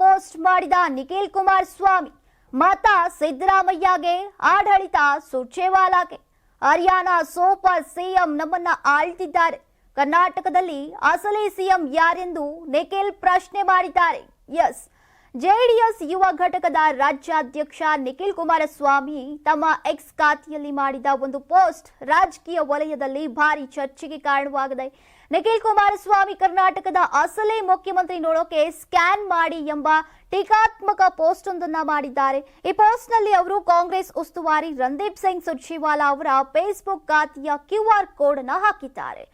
Post ಮಾಡಿದ ನಿಖಿಲ್ ಕುಮಾರಸ್ವಾಮಿ ಮತ ಸಿದ್ದರಾಮಯ್ಯಗೆ ಆಡಳಿತ ಸುರ್ಜೇವಾಲಾಗೆ. ಹರಿಯಾಣ ಸೂಪರ್ ಸಿಎಂ ನಮ್ಮನ್ನ ಆಳ್ತಿದ್ದಾರೆ. ಕರ್ನಾಟಕದಲ್ಲಿ ಅಸಲಿ ಸಿಎಂ ಯಾರೆಂದು ನಿಖಿಲ್ ಪ್ರಶ್ನೆ ಮಾಡಿದ್ದಾರೆ. ಎಸ್. ಜೆಡಿಎಸ್ ಯುವ ಘಟಕದ ರಾಜ್ಯಾಧ್ಯಕ್ಷ ನಿಖಿಲ್ ಕುಮಾರಸ್ವಾಮಿ ತಮ್ಮ ಎಕ್ಸ್ ಖಾತೆಯಲ್ಲಿ ಮಾಡಿದ ಒಂದು ಪೋಸ್ಟ್ ರಾಜಕೀಯ ವಲಯದಲ್ಲಿ ಭಾರಿ ಚರ್ಚೆಗೆ ಕಾರಣವಾಗಿದೆ. ನಿಖಿಲ್ ಕುಮಾರಸ್ವಾಮಿ ಕರ್ನಾಟಕದ ಅಸಲೇ ಮುಖ್ಯಮಂತ್ರಿ ನೋಡೋಕೆ ಸ್ಕ್ಯಾನ್ ಮಾಡಿ ಎಂಬ ಟೀಕಾತ್ಮಕ ಪೋಸ್ಟ್ ಒಂದನ್ನ ಮಾಡಿದ್ದಾರೆ. ಈ ಪೋಸ್ಟ್ನಲ್ಲಿ ಅವರು ಕಾಂಗ್ರೆಸ್ ಉಸ್ತುವಾರಿ ರಂದೀಪ್ ಸಿಂಗ್ ಸುರ್ಜೇವಾಲಾ ಅವರ ಫೇಸ್ಬುಕ್ ಖಾತೆಯ ಕ್ಯೂ ಆರ್ ಕೋಡ್ ಅನ್ನ ಹಾಕಿದ್ದಾರೆ.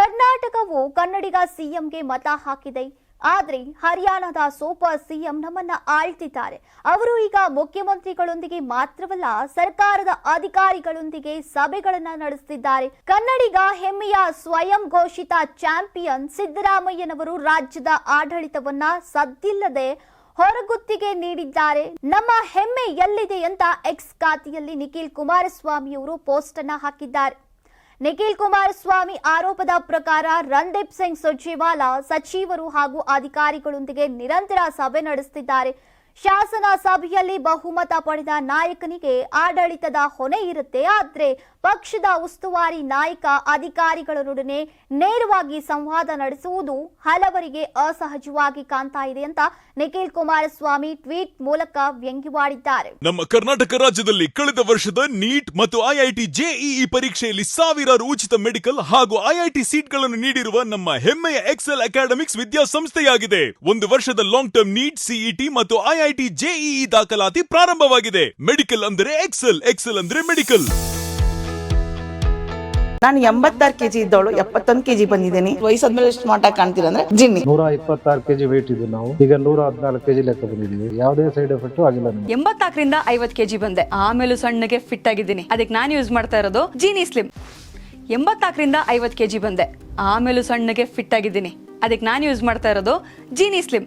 ಕರ್ನಾಟಕವು ಕನ್ನಡಿಗ ಸಿಎಂಗೆ ಮತ ಹಾಕಿದೆ. ಆದ್ರೆ ಹರಿಯಾಣದ ಸೂಪರ್ ಸಿಎಂ ನಮ್ಮನ್ನ ಆಳ್ತಿದ್ದಾರೆ. ಅವರು ಈಗ ಮುಖ್ಯಮಂತ್ರಿಗಳೊಂದಿಗೆ ಮಾತ್ರವಲ್ಲ, ಸರ್ಕಾರದ ಅಧಿಕಾರಿಗಳೊಂದಿಗೆ ಸಭೆಗಳನ್ನ ನಡೆಸುತ್ತಿದ್ದಾರೆ ಕನ್ನಡಿಗ ಹೆಮ್ಮೆಯ ಸ್ವಯಂ ಘೋಷಿತ ಚಾಂಪಿಯನ್ ಸಿದ್ದರಾಮಯ್ಯನವರು ರಾಜ್ಯದ ಆಡಳಿತವನ್ನ ಸದ್ದಿಲ್ಲದೆ ಹೊರಗುತ್ತಿಗೆ ನೀಡಿದ್ದಾರೆ. ನಮ್ಮ ಹೆಮ್ಮೆ ಎಲ್ಲಿದೆ ಅಂತ ಎಕ್ಸ್ ಖಾತೆಯಲ್ಲಿ ನಿಖಿಲ್ ಕುಮಾರಸ್ವಾಮಿಯವರು ಪೋಸ್ಟ್ ಅನ್ನ ಹಾಕಿದ್ದಾರೆ. ನಿಖಿಲ್ ಕುಮಾರಸ್ವಾಮಿ ಆರೋಪದ ಪ್ರಕಾರ ರಣದೀಪ್ ಸಿಂಗ್ ಸುರ್ಜೇವಾಲಾ ಸಚಿವರು ಹಾಗೂ ಅಧಿಕಾರಿಗಳೊಂದಿಗೆ ನಿರಂತರ ಸಭೆ ನಡೆಸುತ್ತಿದ್ದಾರೆ. ಶಾಸನ ಸಭೆಯಲ್ಲಿ ಬಹುಮತ ಪಡೆದ ನಾಯಕನಿಗೆ ಆಡಳಿತದ ಹೊಣೆ ಇರುತ್ತೆ. ಆದರೆ ಪಕ್ಷದ ಉಸ್ತುವಾರಿ ನಾಯಕ ಅಧಿಕಾರಿಗಳೊಡನೆ ನೇರವಾಗಿ ಸಂವಾದ ನಡೆಸುವುದು ಹಲವರಿಗೆ ಅಸಹಜವಾಗಿ ಕಾಣ್ತಾ ಇದೆ ಅಂತ ನಿಖಿಲ್ ಕುಮಾರಸ್ವಾಮಿ ಟ್ವೀಟ್ ಮೂಲಕ ವ್ಯಂಗ್ಯವಾಡಿದ್ದಾರೆ. ನಮ್ಮ ಕರ್ನಾಟಕ ರಾಜ್ಯದಲ್ಲಿ ಕಳೆದ ವರ್ಷದ ನೀಟ್ ಮತ್ತು ಐಐಟಿ ಜೆಇಇ ಪರೀಕ್ಷೆಯಲ್ಲಿ ಸಾವಿರಾರು ಉಚಿತ ಮೆಡಿಕಲ್ ಹಾಗೂ ಐಐಟಿ ಸೀಟ್ಗಳನ್ನು ನೀಡಿರುವ ನಮ್ಮ ಹೆಮ್ಮೆಯ ಎಕ್ಸೆಲ್ ಅಕಾಡೆಮಿಕ್ಸ್ ವಿದ್ಯಾಸಂಸ್ಥೆಯಾಗಿದೆ. ಒಂದು ವರ್ಷದ ಲಾಂಗ್ ಟರ್ಮ್ ನೀಟ್, ಸಿಇಟಿ ಮತ್ತು ಐಐಟಿ ಜೆಇಇ ದಾಖಲಾತಿ ಪ್ರಾರಂಭವಾಗಿದೆ. ಮೆಡಿಕಲ್ ಅಂದ್ರೆ ಎಕ್ಸೆಲ್ ಎಕ್ಸೆಲ್ ಅಂದ್ರೆ ಮೆಡಿಕಲ್. ನಾನು ಎಂಬತ್ತಾರು ಕೆಜಿ ಇದ್ದವಳು ಎಪ್ಪತ್ತೊಂದು ಕೆಜಿ ಬಂದಿದ್ದೀನಿ. ವಯಸ್ಸಾದ್ಮೇಲೆ ಸ್ಮಾರ್ಟ್ ಆಗಿ ಕಾಣ್ತೀರಾ ಅಂದ್ರೆ ಜಿನ್ನಿ. ನೂರ ಇಪ್ಪತ್ತಾರು ಕೆಜಿ ವೇಟ್ ಇದ್ದು ನಾವು. ಈಗ ನೂರ ಹದಿನಾಲ್ಕು ಕೆಜಿ ಲೆಕ್ಕ ಬಂದಿದ್ದೀವಿ. ಯಾವುದೇ ಸೈಡ್ ಎಫೆಕ್ಟ್ ಆಗಿಲ್ಲ ನಮಗೆ. ಎಂಬತ್ನಾಲ್ಕರಿಂದ ಐವತ್ ಕೆಜಿ ಬಂದೆ. ಆಮೇಲೂ ಸಣ್ಣಗೆ ಫಿಟ್ ಆಗಿದ್ದೀನಿ. ಅದಕ್ಕೆ ನಾನು ಯೂಸ್ ಮಾಡ್ತಾ ಇರೋದು ಜೀನಿ ಸ್ಲಿಮ್ ಎಂಬತ್ನಾಲ್ಕರಿಂದ ಐವತ್ತು ಕೆಜಿ ಬಂದೆ. ಆಮೇಲೂ ಸಣ್ಣಗೆ ಫಿಟ್ ಆಗಿದ್ದೀನಿ. ಅದಕ್ಕೆ ನಾನು ಯೂಸ್ ಮಾಡ್ತಾ ಇರೋದು ಜೀನಿ ಸ್ಲಿಮ್